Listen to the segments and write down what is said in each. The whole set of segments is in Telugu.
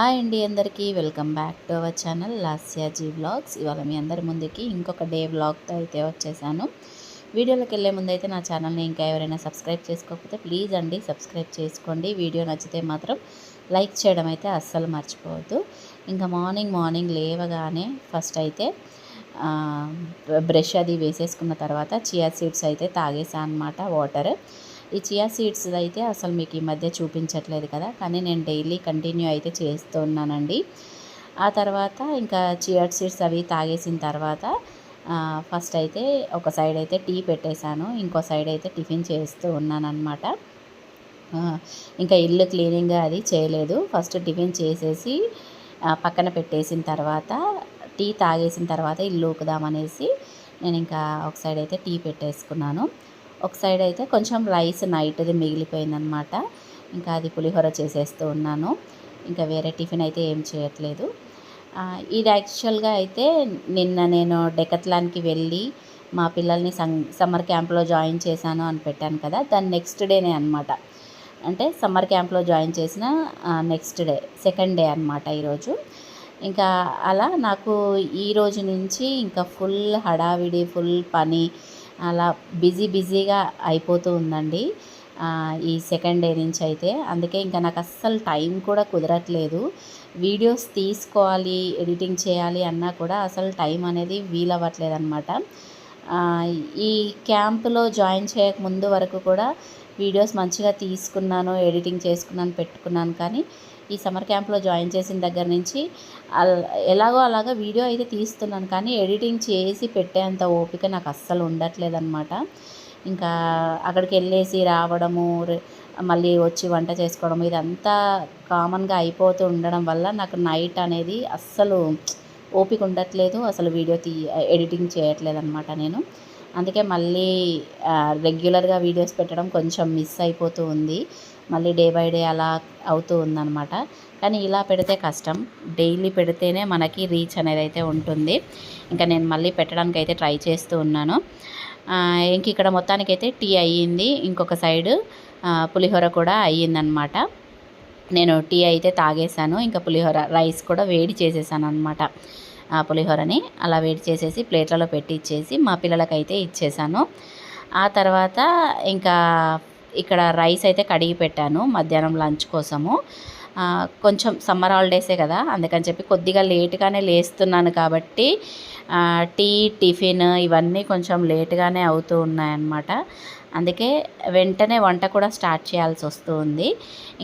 హాయ్ అండి అందరికీ. Welcome back to our channel Lasya ji vlogs. ఇవాళ మీ అందరి ముందుకి ఇంకొక డే వ్లాగ్తో అయితే వచ్చేసాను. వీడియోలోకి వెళ్ళే ముందు అయితే నా ఛానల్ని ఇంకా ఎవరైనా సబ్స్క్రైబ్ చేసుకోకపోతే ప్లీజ్ అండి సబ్స్క్రైబ్ చేసుకోండి. వీడియో నచ్చితే మాత్రం లైక్ చేయడం అయితే అస్సలు మర్చిపోవద్దు. ఇంకా మార్నింగ్ మార్నింగ్ లేవగానే ఫస్ట్ అయితే బ్రష్ అది వేసేసుకున్న తర్వాత చియా సీడ్స్ అయితే తాగేసా అనమాట వాటర్. ఈ చియా సీడ్స్ అయితే అసలు మీకు ఈ మధ్య చూపించట్లేదు కదా కానీ నేను డైలీ కంటిన్యూ అయితే చేస్తూ ఉన్నానండి ఆ తర్వాత ఇంకా చియా సీడ్స్ అవి తాగేసిన తర్వాత ఫస్ట్ అయితే ఒక సైడ్ అయితే టీ పెట్టేశాను ఇంకో సైడ్ అయితే టిఫిన్ చేస్తూ ఉన్నానమాట ఇంకా ఇల్లు క్లీనింగ్ అది చేయలేదు. ఫస్ట్ టిఫిన్ చేసేసి పక్కన పెట్టేసిన తర్వాత టీ తాగేసిన తర్వాత ఇల్లు ఊకుదామనేసి నేను ఇంకా ఒక సైడ్ అయితే టీ పెట్టేసుకున్నాను. ఒక సైడ్ అయితే కొంచెం రైస్ నైట్ది మిగిలిపోయిందనమాట ఇంకా అది పులిహోర చేసేస్తూ ఉన్నాను. ఇంకా వేరే టిఫిన్ అయితే ఏం చేయట్లేదు. ఇది యాక్చువల్గా అయితే నిన్న నేను డెకత్లాన్కి వెళ్ళి మా పిల్లల్ని సం సమ్మర్ క్యాంప్లో జాయిన్ చేశాను అని పెట్టాను కదా దాని నెక్స్ట్ డేనే అనమాట అంటే సమ్మర్ క్యాంప్లో జాయిన్ చేసిన నెక్స్ట్ డే సెకండ్ డే అనమాట ఈరోజు. ఇంకా అలా నాకు ఈ రోజు నుంచి ఇంకా ఫుల్ హడావిడి ఫుల్ పని అలా బిజీ బిజీగా అయిపోతూ ఉందండి. ఈ సెకండ్ డే నుంచి అయితే. అందుకే ఇంకా నాకు అస్సలు టైం కూడా కుదరట్లేదు. వీడియోస్ తీసుకోవాలి ఎడిటింగ్ చేయాలి అన్నా కూడా అసలు టైం అనేది వీలవ్వట్లేదు అనమాట ఈ క్యాంపులో జాయిన్ చేయక ముందు వరకు కూడా వీడియోస్ మంచిగా తీసుకున్నాను ఎడిటింగ్ చేసుకున్నాను పెట్టుకున్నాను కానీ ఈ సమ్మర్ క్యాంప్లో జాయిన్ చేసిన దగ్గర నుంచి ఎలాగో అలాగా వీడియో అయితే తీస్తున్నాను. కానీ ఎడిటింగ్ చేసి పెట్టేంత ఓపిక నాకు అస్సలు ఉండట్లేదు అనమాట ఇంకా అక్కడికి వెళ్ళేసి రావడము మళ్ళీ వచ్చి వంట చేసుకోవడం ఇదంతా కామన్గా అయిపోతూ ఉండడం వల్ల నాకు నైట్ అనేది అస్సలు ఓపిక ఉండట్లేదు. అసలు వీడియో తీ ఎడిటింగ్ చేయట్లేదు అనమాట నేను. అందుకే మళ్ళీ రెగ్యులర్గా వీడియోస్ పెట్టడం కొంచెం మిస్ అయిపోతూ ఉంది. మళ్ళీ డే బై డే అలా అవుతూ ఉందన్నమాట. కానీ ఇలా పెడితే కష్టం. డైలీ పెడితేనే మనకి రీచ్ అనేది అయితే ఉంటుంది. ఇంకా నేను మళ్ళీ పెట్టడానికి అయితే ట్రై చేస్తూ ఉన్నాను. ఇంక ఇక్కడ మొత్తానికైతే టీ అయ్యింది. ఇంకొక సైడు పులిహోర కూడా అయ్యిందనమాట నేను టీ అయితే తాగేశాను. ఇంకా పులిహోర రైస్ కూడా వేడి చేసేసాను అనమాట పులిహోరని అలా వేడి చేసేసి ప్లేట్లలో పెట్టి ఇచ్చేసి మా పిల్లలకైతే ఇచ్చేసాను. ఆ తర్వాత ఇంకా ఇక్కడ రైస్ అయితే కడిగి పెట్టాను మధ్యాహ్నం లంచ్ కోసము. కొంచెం సమ్మర్ హాలిడేసే కదా అందుకని చెప్పి కొద్దిగా లేట్గానే లేస్తున్నాను కాబట్టి టీ టిఫిన్ ఇవన్నీ కొంచెం లేట్గానే అవుతూ ఉన్నాయన్నమాట. అందుకే వెంటనే వంట కూడా స్టార్ట్ చేయాల్సి వస్తుంది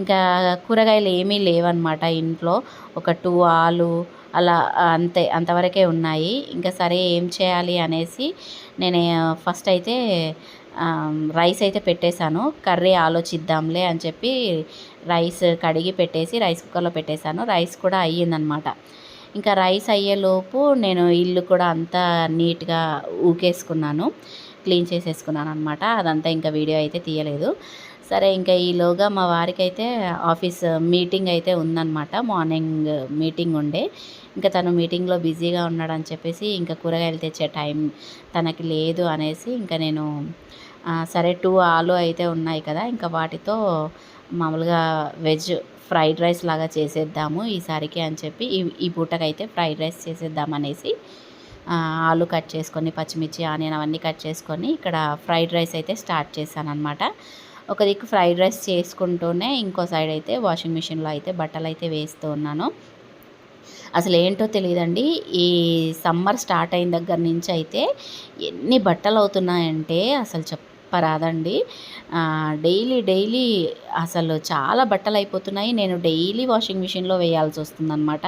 ఇంకా కూరగాయలు ఏమీ లేవన్నమాట ఇంట్లో. ఒక టూ ఆలు అలా అంతే అంతవరకే ఉన్నాయి. ఇంకా సరే ఏం చేయాలి అనేసి నేను ఫస్ట్ అయితే రైస్ అయితే పెట్టేశాను. కర్రీ ఆలోచిద్దాంలే అని చెప్పి రైస్ కడిగి పెట్టేసి రైస్ కుక్కర్లో పెట్టేశాను. రైస్ కూడా అయ్యిందనమాట. ఇంకా రైస్ అయ్యేలోపు నేను ఇల్లు కూడా అంతా నీట్గా ఊకేసుకున్నాను. క్లీన్ చేసేసుకున్నాను అనమాట అదంతా ఇంకా వీడియో అయితే తీయలేదు. సరే ఇంకా ఈలోగా మా వారికి అయితే ఆఫీస్ మీటింగ్ అయితే ఉందన్నమాట మార్నింగ్ మీటింగ్ ఉండే. ఇంకా తను మీటింగ్లో బిజీగా ఉన్నాడని చెప్పేసి ఇంకా కూరగాయలు తెచ్చే టైం తనకి లేదు అనేసి ఇంకా నేను సరే టూ ఆలు అయితే ఉన్నాయి కదా ఇంకా వాటితో మామూలుగా వెజ్ ఫ్రైడ్ రైస్ లాగా చేసేద్దాము ఈసారికి అని చెప్పి ఈ ఈ పూటకైతే ఫ్రైడ్ రైస్ చేసేద్దాం అనేసి ఆలు కట్ చేసుకొని పచ్చిమిర్చి ఆనియన్ అవన్నీ కట్ చేసుకొని ఇక్కడ ఫ్రైడ్ రైస్ అయితే స్టార్ట్ చేశాను అనమాట ఒక దిక్కు ఫ్రైడ్ రైస్ చేసుకుంటూనే ఇంకో సైడ్ అయితే వాషింగ్ మిషన్లో అయితే బట్టలు అయితే వేస్తూ ఉన్నాను. అసలు ఏంటో తెలియదండి ఈ సమ్మర్ స్టార్ట్ అయిన దగ్గర నుంచి అయితే ఎన్ని బట్టలు అవుతున్నాయంటే అసలు చెప్పరాదండి డైలీ డైలీ అసలు చాలా బట్టలు అయిపోతున్నాయి నేను డైలీ వాషింగ్ మిషన్లో వేయాల్సి వస్తుందన్నమాట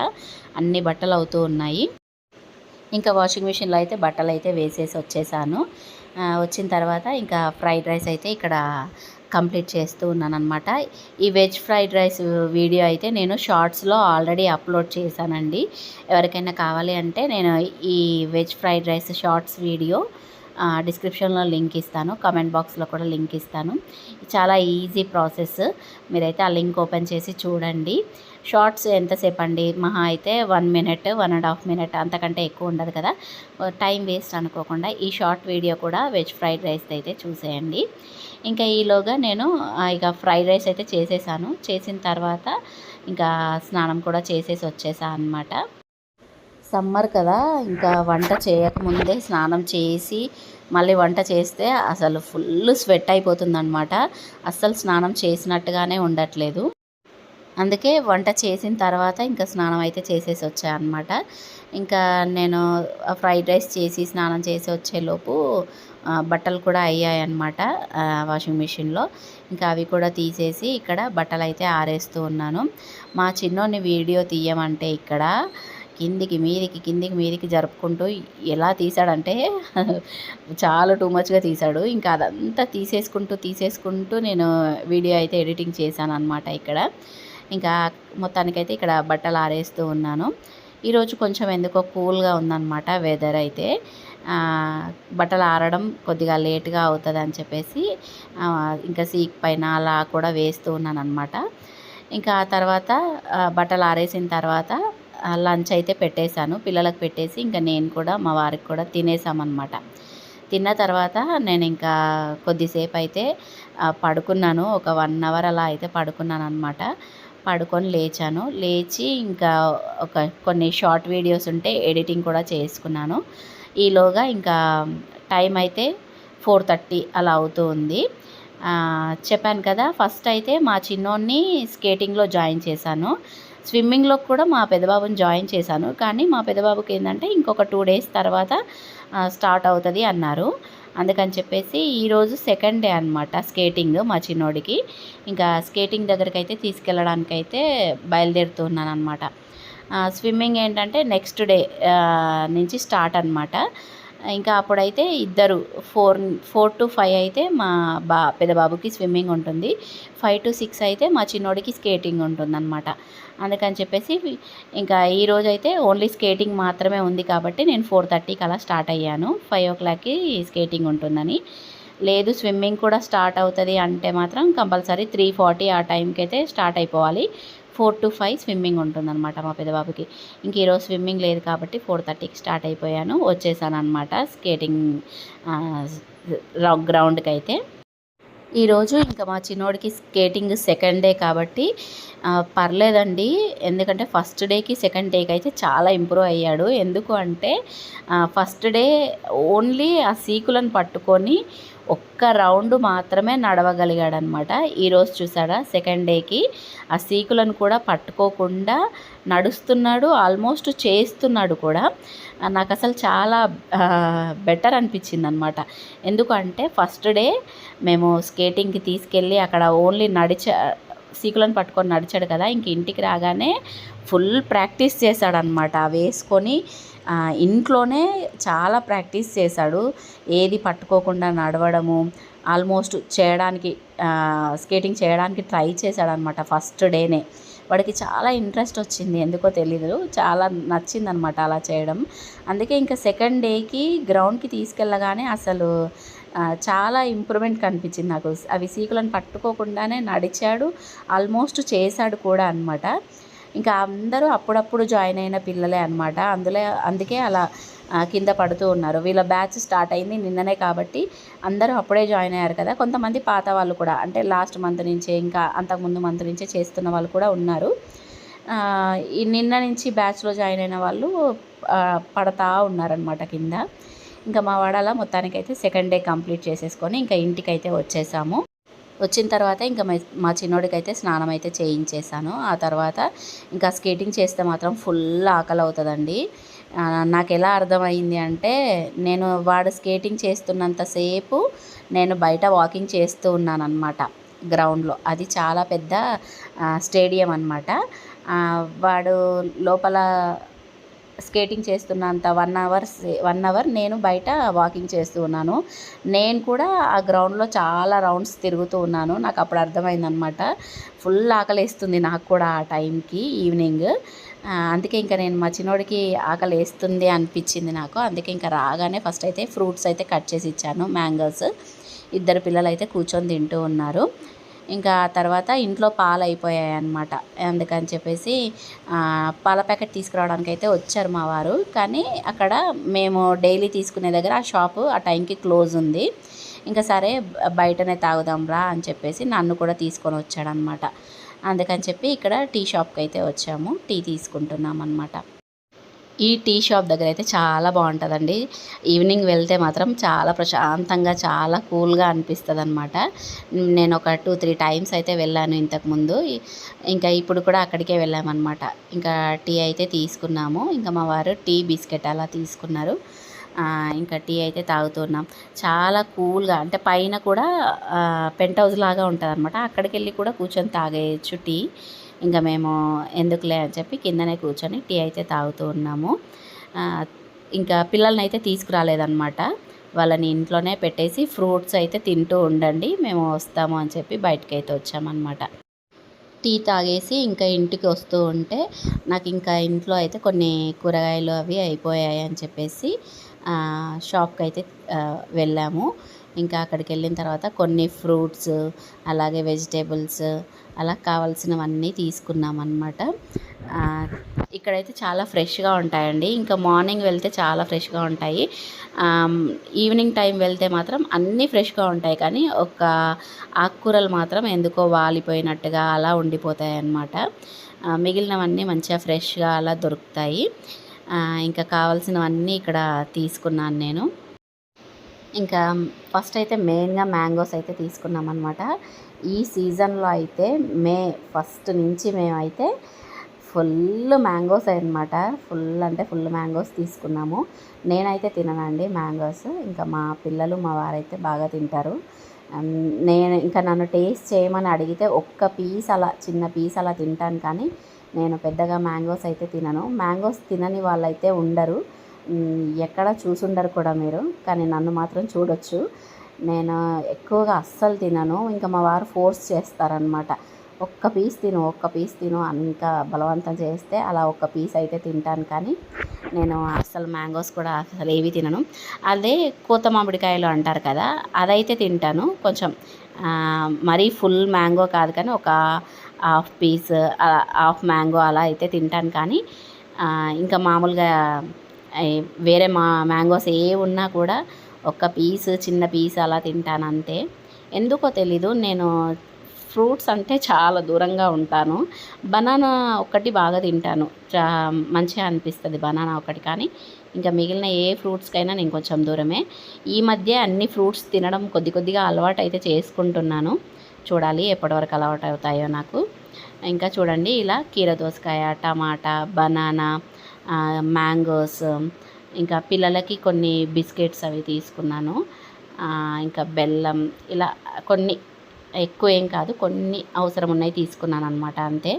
అన్ని బట్టలు అవుతూ ఉన్నాయి. ఇంకా వాషింగ్ మిషన్లో అయితే బట్టలు అయితే వేసేసి వచ్చేసాను వచ్చిన తర్వాత ఇంకా ఫ్రైడ్ రైస్ అయితే ఇక్కడ కంప్లీట్ చేస్తూ ఉన్నాను అనమాట ఈ వెజ్ ఫ్రైడ్ రైస్ వీడియో అయితే నేను షార్ట్స్లో ఆల్రెడీ అప్లోడ్ చేశానండి. ఎవరికైనా కావాలి అంటే నేను ఈ veg fried rice shorts video డిస్క్రిప్షన్లో లింక్ ఇస్తాను. కమెంట్ బాక్స్లో కూడా లింక్ ఇస్తాను. చాలా ఈజీ ప్రాసెస్ మీరైతే ఆ లింక్ ఓపెన్ చేసి చూడండి. షార్ట్స్ ఎంతసేపు అండి? మహా అయితే one minute one and half minute అంతకంటే ఎక్కువ ఉండదు కదా? టైం వేస్ట్ అనుకోకుండా ఈ షార్ట్ వీడియో కూడా వెజ్ ఫ్రైడ్ రైస్ అయితే చూసేయండి. ఇంకా ఈలోగా నేను ఇక ఫ్రైడ్ రైస్ అయితే చేసేసాను. చేసిన తర్వాత ఇంకా స్నానం కూడా చేసేసి వచ్చేసా అనమాట సమ్మర్ కదా ఇంకా వంట చేయకముందే స్నానం చేసి మళ్ళీ వంట చేస్తే అసలు ఫుల్ స్వెట్ అయిపోతుందనమాట అస్సలు స్నానం చేసినట్టుగానే ఉండట్లేదు. అందుకే వంట చేసిన తర్వాత ఇంకా స్నానం అయితే చేసేసి వచ్చా అనమాట ఇంకా నేను ఫ్రైడ్ రైస్ చేసి స్నానం చేసి వచ్చేలోపు బట్టలు కూడా అయ్యాయి అనమాట వాషింగ్ మిషన్లో. ఇంకా అవి కూడా తీసేసి ఇక్కడ బట్టలు అయితే ఆరేస్తూ ఉన్నాను. మా చిన్నోని వీడియో తీయమంటే ఇక్కడ కిందికి మీదికి కిందికి మీదికి జరుపుకుంటూ ఎలా తీసాడంటే చాలా టూ మచ్గా తీశాడు. ఇంకా అదంతా తీసేసుకుంటూ తీసేసుకుంటూ నేను వీడియో అయితే ఎడిటింగ్ చేశాను అనమాట ఇక్కడ. ఇంకా మొత్తానికైతే ఇక్కడ బట్టలు ఆరేస్తూ ఉన్నాను. ఈరోజు కొంచెం ఎందుకో కూల్గా ఉందన్నమాట వెదర్ అయితే. బట్టలు ఆరడం కొద్దిగా లేట్గా అవుతుంది అని చెప్పేసి ఇంకా సీక్ పైన అలా కూడా వేస్తూ ఉన్నాను అనమాట ఇంకా ఆ తర్వాత బట్టలు ఆరేసిన తర్వాత లంచ్ అయితే పెట్టేశాను. పిల్లలకు పెట్టేసి ఇంకా నేను కూడా మా వారికి కూడా తినేసామన్నమాట తిన్న తర్వాత నేను ఇంకా కొద్దిసేపు అయితే పడుకున్నాను. ఒక వన్ అవర్ అలా అయితే పడుకున్నాను అనమాట పడుకొని లేచాను. లేచి ఇంకా ఒక కొన్ని షార్ట్ వీడియోస్ ఉంటే ఎడిటింగ్ కూడా చేసుకున్నాను. ఈలోగా ఇంకా టైం అయితే ఫోర్ థర్టీ అలా అవుతూ ఉంది. చెప్పాను కదా ఫస్ట్ అయితే మా చిన్నోడిని స్కేటింగ్లో జాయిన్ చేశాను. స్విమ్మింగ్లో కూడా మా పెదబాబుని జాయిన్ చేశాను. కానీ మా పెదబాబుకి ఏంటంటే ఇంకొక టూ డేస్ తర్వాత స్టార్ట్ అవుతుంది అన్నారు. అందుకని చెప్పేసి ఈరోజు సెకండ్ డే అనమాట స్కేటింగ్ మా చిన్నోడికి. ఇంకా స్కేటింగ్ దగ్గరికి అయితే తీసుకెళ్ళడానికి అయితే బయలుదేరుతున్నాను అనమాట స్విమ్మింగ్ ఏంటంటే నెక్స్ట్ డే నుంచి స్టార్ట్ అనమాట ఇంకా అప్పుడైతే ఇద్దరు ఫోర్ ఫోర్ టు ఫైవ్ అయితే మా బా పెద్ద బాబుకి స్విమ్మింగ్ ఉంటుంది. ఫైవ్ టు సిక్స్ అయితే మా చిన్నోడికి స్కేటింగ్ ఉంటుందన్నమాట. అందుకని చెప్పేసి ఇంకా ఈ రోజు అయితే ఓన్లీ స్కేటింగ్ మాత్రమే ఉంది కాబట్టి నేను ఫోర్ థర్టీకి అలా స్టార్ట్ అయ్యాను. ఫైవ్ ఓ క్లాక్కి స్కేటింగ్ ఉంటుందని. లేదు స్విమ్మింగ్ కూడా స్టార్ట్ అవుతుంది అంటే మాత్రం కంపల్సరీ త్రీ ఫార్టీ ఆ టైంకి అయితే స్టార్ట్ అయిపోవాలి. ఫోర్ టు ఫైవ్ స్విమ్మింగ్ ఉంటుందన్నమాట మా పెద్దబాబుకి ఇంక ఈరోజు స్విమ్మింగ్ లేదు కాబట్టి ఫోర్ థర్టీకి స్టార్ట్ అయిపోయాను. వచ్చేసాను అనమాట స్కేటింగ్ గ్రౌండ్కి అయితే ఈరోజు ఇంకా మా చిన్నోడికి స్కేటింగ్ సెకండ్ డే కాబట్టి పర్లేదండి. ఎందుకంటే ఫస్ట్ డేకి సెకండ్ డేకి అయితే చాలా ఇంప్రూవ్ అయ్యాడు. ఎందుకు అంటే ఫస్ట్ డే ఓన్లీ ఆ సీకులను పట్టుకొని ఒక్క రౌండ్ మాత్రమే నడవగలిగాడు అనమాట ఈరోజు చూసాడా? సెకండ్ డేకి. ఆ సీకులను కూడా పట్టుకోకుండా నడుస్తున్నాడు ఆల్మోస్ట్ చేస్తున్నాడు కూడా. నాకు అసలు చాలా బెటర్ అనిపించింది అనమాట ఎందుకంటే ఫస్ట్ డే మేము స్కేటింగ్కి తీసుకెళ్ళి అక్కడ ఓన్లీ నడిచ సీకులను పట్టుకొని నడిచాడు కదా ఇంక ఇంటికి రాగానే ఫుల్ ప్రాక్టీస్ చేశాడనమాట వేసుకొని ఇంట్లోనే చాలా ప్రాక్టీస్ చేశాడు. ఏది పట్టుకోకుండా నడవడము ఆల్మోస్ట్ చేయడానికి స్కేటింగ్ చేయడానికి ట్రై చేశాడనమాట ఫస్ట్ డేనే. వాడికి చాలా ఇంట్రెస్ట్ వచ్చింది ఎందుకో తెలీదు. చాలా నచ్చిందనమాట అలా చేయడం. అందుకే ఇంకా సెకండ్ డేకి గ్రౌండ్కి తీసుకెళ్ళగానే అసలు చాలా ఇంప్రూవ్మెంట్ కనిపించింది నాకు. అవి సీకులను పట్టుకోకుండానే నడిచాడు ఆల్మోస్ట్ చేశాడు కూడా అనమాట ఇంకా అందరూ అప్పుడప్పుడు జాయిన్ అయిన పిల్లలే అనమాట అందులో అందుకే అలా కింద పడుతూ ఉన్నారు. వీళ్ళ బ్యాచ్ స్టార్ట్ అయింది నిన్ననే కాబట్టి అందరూ అప్పుడే జాయిన్ అయ్యారు కదా. కొంతమంది పాత వాళ్ళు కూడా అంటే లాస్ట్ మంత్ నుంచే ఇంకా అంతకుముందు మంత్ నుంచే చేస్తున్న వాళ్ళు కూడా ఉన్నారు. ఈ నిన్న నుంచి బ్యాచ్లో జాయిన్ అయిన వాళ్ళు పడతా ఉన్నారనమాట కింద. ఇంకా మా వాడలా మొత్తానికైతే సెకండ్ డే కంప్లీట్ చేసేసుకొని ఇంకా ఇంటికైతే వచ్చేసాము. వచ్చిన తర్వాత ఇంకా మా- మా స్నానం అయితే చేయించేసాను ఆ తర్వాత ఇంకా స్కేటింగ్ చేస్తే మాత్రం ఫుల్ ఆకలి అవుతుందండి నాకు ఎలా అర్థమైంది అంటే నేను వాడు స్కేటింగ్ చేస్తున్నంతసేపు నేను బయట వాకింగ్ చేస్తూ ఉన్నానన్నమాట గ్రౌండ్లో. అది చాలా పెద్ద స్టేడియం అనమాట వాడు లోపల స్కేటింగ్ చేస్తున్నంత వన్ అవర్ వన్ అవర్ నేను బయట వాకింగ్ చేస్తూ ఉన్నాను. నేను కూడా ఆ గ్రౌండ్లో చాలా రౌండ్స్ తిరుగుతూ ఉన్నాను. నాకు అప్పుడు అర్థమైందనమాట ఫుల్ ఆకలిస్తుంది నాకు కూడా ఆ టైంకి ఈవినింగ్. అందుకే ఇంకా నేను మా చిన్నోడికి ఆకలి వేస్తుంది అనిపించింది నాకు. అందుకే ఇంకా రాగానే ఫస్ట్ అయితే ఫ్రూట్స్ అయితే కట్ చేసి ఇచ్చాను మ్యాంగోస్. ఇద్దరు పిల్లలు అయితే కూర్చొని తింటూ ఉన్నారు. ఇంకా తర్వాత ఇంట్లో పాలు అయిపోయాయి అన్నమాట. అందుకని చెప్పేసి పాల ప్యాకెట్ తీసుకురావడానికి అయితే వచ్చారు మా వారు. కానీ అక్కడ మేము డైలీ తీసుకునే దగ్గర ఆ షాపు ఆ టైంకి క్లోజ్ ఉంది. ఇంకా సరే బయటనే తాగుదాం రా అని చెప్పేసి నన్ను కూడా తీసుకొని వచ్చాడనమాట అందుకని చెప్పి ఇక్కడ టీ షాప్కి అయితే వచ్చాము. టీ తీసుకుంటున్నాం అనమాట ఈ టీ షాప్ దగ్గర అయితే చాలా బాగుంటుందండి. ఈవినింగ్ వెళ్తే మాత్రం చాలా ప్రశాంతంగా చాలా కూల్గా అనిపిస్తుంది అనమాట నేను ఒక టూ త్రీ టైమ్స్ అయితే వెళ్ళాను ఇంతకుముందు ఇంకా ఇప్పుడు కూడా అక్కడికే వెళ్ళామన్నమాట. ఇంకా టీ అయితే తీసుకున్నాము. ఇంకా మా వారు టీ బిస్కెట్ అలా తీసుకున్నారు. ఇంకా టీ అయితే తాగుతున్నాం చాలా కూల్గా అంటే పైన కూడా పెంట్ హౌస్ లాగా ఉంటుంది అనమాట అక్కడికి వెళ్ళి కూడా కూర్చొని తాగేయచ్చు టీ. ఇంకా మేము ఎందుకులే అని చెప్పి కిందనే కూర్చొని టీ అయితే తాగుతూ ఉన్నాము. ఇంకా పిల్లల్ని అయితే తీసుకురాలేదన్నమాట. వాళ్ళని ఇంట్లోనే పెట్టేసి ఫ్రూట్స్ అయితే తింటూ ఉండండి మేము వస్తాము అని చెప్పి బయటకైతే అయితే వచ్చామన్నమాట. టీ తాగేసి ఇంకా ఇంటికి వస్తూ ఉంటే నాకు ఇంకా ఇంట్లో అయితే కొన్ని కూరగాయలు అవి అయిపోయాయి అని చెప్పేసి షాప్కి అయితే వెళ్ళాము. ఇంకా అక్కడికి వెళ్ళిన తర్వాత కొన్ని ఫ్రూట్స్ అలాగే వెజిటేబుల్స్ అలా కావాల్సినవన్నీ తీసుకున్నాం అనమాట ఇక్కడైతే చాలా ఫ్రెష్గా ఉంటాయండి. ఇంకా మార్నింగ్ వెళ్తే చాలా ఫ్రెష్గా ఉంటాయి. ఈవినింగ్ టైం వెళ్తే మాత్రం అన్నీ ఫ్రెష్గా ఉంటాయి. కానీ ఒక ఆకుకూరలు మాత్రం ఎందుకో వాలిపోయినట్టుగా అలా ఉండిపోతాయి అన్నమాట మిగిలినవన్నీ మంచిగా ఫ్రెష్గా అలా దొరుకుతాయి. ఇంకా కావాల్సినవన్నీ ఇక్కడ తీసుకున్నాను నేను. ఇంకా ఫస్ట్ అయితే మెయిన్గా మ్యాంగోస్ అయితే తీసుకున్నాం అనమాట ఈ సీజన్లో అయితే మే ఫస్ట్ నుంచి మేమైతే ఫుల్ మ్యాంగోస్ అనమాట ఫుల్ అంటే ఫుల్ మ్యాంగోస్ తీసుకున్నాము. నేనైతే తిననండి మ్యాంగోస్. ఇంకా మా పిల్లలు మా వారైతే బాగా తింటారు. నేను ఇంకా నన్ను టేస్ట్ చేయమని అడిగితే ఒక్క పీస్ అలా చిన్న పీస్ అలా తింటాను కానీ నేను పెద్దగా మ్యాంగోస్ అయితే తినను. మ్యాంగోస్ తినని వాళ్ళైతే ఉండరు. ఎక్కడ చూసుండరు కూడా మీరు కానీ నన్ను మాత్రం చూడొచ్చు. నేను ఎక్కువగా అస్సలు తినను. ఇంకా మా వారు ఫోర్స్ చేస్తారనమాట ఒక్క పీస్ తిను ఒక్క పీస్ తిను అంత ఇంకా బలవంతం చేస్తే అలా ఒక్క పీస్ అయితే తింటాను. కానీ నేను అస్సలు మ్యాంగోస్ కూడా అసలు ఏవి తినను. అదే కోత మామిడికాయలు అంటారు కదా అదైతే తింటాను. కొంచెం మరీ ఫుల్ మ్యాంగో కాదు కానీ ఒక హాఫ్ పీస్ హాఫ్ మ్యాంగో అలా అయితే తింటాను. కానీ ఇంకా మామూలుగా వేరే మా మ్యాంగోస్ ఏ ఉన్నా కూడా ఒక్క పీస్ చిన్న పీస్ అలా తింటాను అంతే. ఎందుకో తెలీదు నేను ఫ్రూట్స్ అంటే చాలా దూరంగా ఉంటాను. బనానా ఒకటి బాగా తింటాను. చా మంచిగా అనిపిస్తుంది బనానా ఒకటి. కానీ ఇంకా మిగిలిన ఏ ఫ్రూట్స్కైనా నేను కొంచెం దూరమే. ఈ మధ్య అన్ని ఫ్రూట్స్ తినడం కొద్ది కొద్దిగా అలవాటు అయితే చేసుకుంటున్నాను. చూడాలి ఎప్పటివరకు అలవాటు అవుతాయో నాకు. ఇంకా చూడండి ఇలా కీర దోసకాయ టమాటా బనానా మ్యాంగోస్ ఇంకా పిల్లలకి కొన్ని బిస్కెట్స్ అవి తీసుకున్నాను. ఇంకా బెల్లం ఇలా కొన్ని ఎక్కువ ఏం కాదు కొన్ని అవసరం ఉన్నాయి తీసుకున్నాను అనమాట అంతే.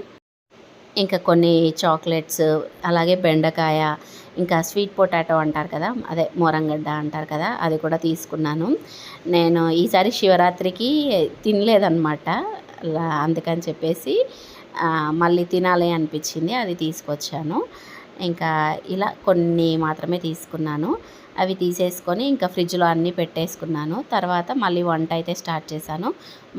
ఇంకా కొన్ని చాక్లెట్స్ అలాగే బెండకాయ ఇంకా స్వీట్ పొటాటో అంటారు కదా అదే మోరంగడ్డ అంటారు కదా అది కూడా తీసుకున్నాను. నేను ఈసారి శివరాత్రికి తినలేదన్నమాట అలా అందుకని చెప్పేసి మళ్ళీ తినాలి అనిపించింది అది తీసుకొచ్చాను. ఇంకా ఇలా కొన్ని మాత్రమే తీసుకున్నాను. అవి తీసేసుకొని ఇంకా ఫ్రిడ్జ్లో అన్నీ పెట్టేసుకున్నాను. తర్వాత మళ్ళీ వంట అయితే స్టార్ట్ చేశాను.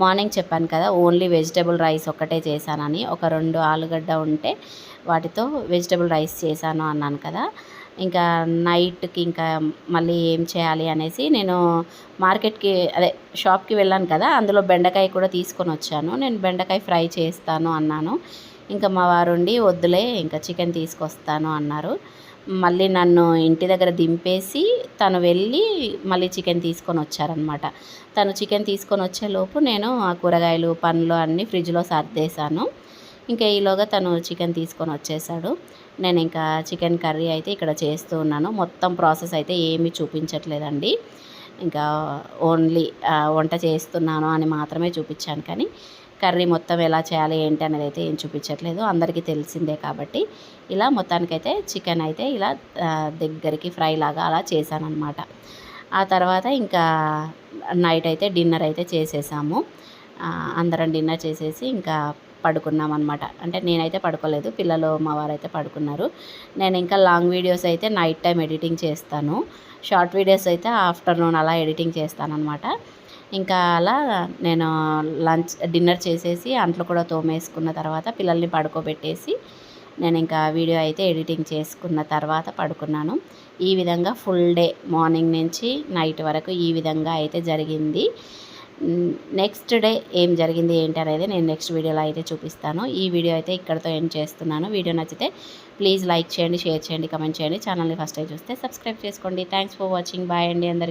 మార్నింగ్ చెప్పాను కదా ఓన్లీ వెజిటేబుల్ రైస్ ఒక్కటే చేశానని. ఒక రెండు ఆలుగడ్డ ఉంటే వాటితో వెజిటేబుల్ రైస్ చేశాను అన్నాను కదా. ఇంకా నైట్కి ఇంకా మళ్ళీ ఏం చేయాలి అనేసి నేను మార్కెట్కి అదే షాప్కి వెళ్ళాను కదా అందులో బెండకాయ కూడా తీసుకొని వచ్చాను. నేను బెండకాయ ఫ్రై చేస్తాను అన్నాను. ఇంకా మా వారుండి వద్దులే ఇంకా చికెన్ తీసుకొస్తాను అన్నారు. మళ్ళీ నన్ను ఇంటి దగ్గర దింపేసి తను వెళ్ళి మళ్ళీ చికెన్ తీసుకొని వచ్చారనమాట తను చికెన్ తీసుకొని వచ్చేలోపు నేను ఆ కూరగాయలు పండ్లు అన్నీ ఫ్రిడ్జ్లో సర్దేశాను. ఇంకా ఈలోగా తను చికెన్ తీసుకొని వచ్చేసాడు నేను ఇంకా చికెన్ కర్రీ అయితే ఇక్కడ చేస్తూ ఉన్నాను. మొత్తం ప్రాసెస్ అయితే ఏమీ చూపించట్లేదండి. ఇంకా ఓన్లీ వంట చేస్తున్నాను అని మాత్రమే చూపించాను కానీ కర్రీ మొత్తం ఎలా చేయాలి ఏంటి అనేది అయితే ఏం చూపించట్లేదు. అందరికీ తెలిసిందే కాబట్టి ఇలా మొత్తానికైతే చికెన్ అయితే ఇలా దగ్గరికి ఫ్రై లాగా అలా చేశానమాట అనమాట ఆ తర్వాత ఇంకా నైట్ అయితే డిన్నర్ అయితే చేసేసాము. అందరం డిన్నర్ చేసేసి ఇంకా పడుకున్నాం అనమాట అంటే నేనైతే పడుకోలేదు పిల్లలు మా వారైతే పడుకున్నారు. నేను ఇంకా లాంగ్ వీడియోస్ అయితే నైట్ టైం ఎడిటింగ్ చేస్తాను. షార్ట్ వీడియోస్ అయితే ఆఫ్టర్నూన్ అలా ఎడిటింగ్ చేస్తాను అనమాట ఇంకా అలా నేను లంచ్ డిన్నర్ చేసేసి అంట్లు కూడా తోమేసుకున్న తర్వాత పిల్లల్ని పడుకోబెట్టేసి నేను ఇంకా వీడియో అయితే ఎడిటింగ్ చేసుకున్న తర్వాత పడుకున్నాను. ఈ విధంగా ఫుల్ డే మార్నింగ్ నుంచి నైట్ వరకు ఈ విధంగా అయితే జరిగింది. నెక్స్ట్ డే ఏం జరిగింది ఏంటి అనేది నేను నెక్స్ట్ వీడియోలో అయితే చూపిస్తాను. ఈ వీడియో అయితే ఇక్కడతో ఎండ్ చేస్తున్నాను. వీడియో నచ్చితే ప్లీజ్ లైక్ చేయండి షేర్ చేయండి కమెంట్ చేయండి. ఛానల్ని ఫస్ట్ టైం చూస్తే సబ్స్క్రైబ్ చేసుకోండి. Thanks for watching. బాయ్ అండి అందరికీ.